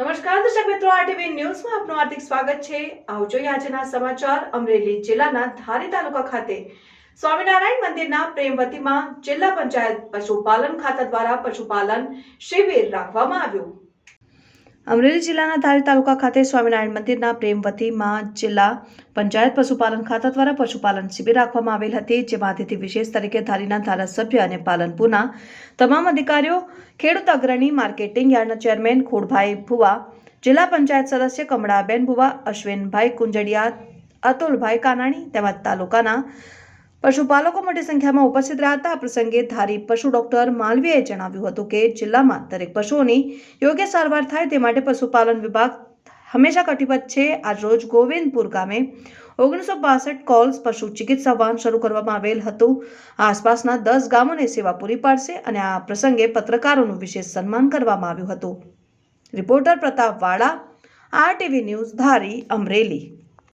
નમસ્કાર દર્શક મિત્રો આરટીવી ન્યૂઝમાં આપનું હાર્દિક સ્વાગત છે. આવજો આજના સમાચાર અમરેલી જિલ્લાના ધારી તાલુકા ખાતે. સ્વામિનારાયણ મંદિરના પ્રેમવતીમાં જિલ્લા પંચાયત પશુપાલન ખાતા દ્વારા પશુપાલન શિબિર રાખવામાં આવ્યું. અમરેલી જિલ્લાના ધારી તાલુકા ખાતે સ્વામિનારાયણ મંદિરના પ્રેમવતીમાં જિલ્લા પંચાયત પશુપાલન ખાતા દ્વારા પશુપાલન શિબિર રાખવામાં આવેલ હતી, જેમાં અતિથિ વિશેષ તરીકે ધારીના ધારાસભ્ય અને પાલનપુરના તમામ અધિકારીઓ, ખેડૂત અગ્રણી, માર્કેટિંગ યાર્ડના ચેરમેન ખોડભાઈ ભુવા, જિલ્લા પંચાયત સદસ્ય કમળાબેન ભુવા, અશ્વિનભાઈ કુંજડિયા, અતુલભાઈ કાનાણી તેમજ તાલુકાના પશુપાલકો મોટી સંખ્યામાં ઉપસ્થિત રહ્યા હતા. આ પ્રસંગે ધારી પશુ ડોક્ટર માલવીએ જણાવ્યું હતું કે જિલ્લામાં દરેક પશુઓની યોગ્ય સારવાર થાય તે માટે પશુપાલન વિભાગ હંમેશા કટિબદ્ધ છે. આજ રોજ ગોવિંદપુર ગામે ઓગણીસો બાસઠ કોલ્સ પશુ ચિકિત્સા વાહન શરૂ કરવામાં આવેલ હતું. આસપાસના દસ ગામોને સેવા પૂરી પાડશે અને આ પ્રસંગે પત્રકારોનું વિશેષ સન્માન કરવામાં આવ્યું હતું. રિપોર્ટર પ્રતાપ વાળા, આરટીવી ન્યૂઝ ધારી અમરેલી.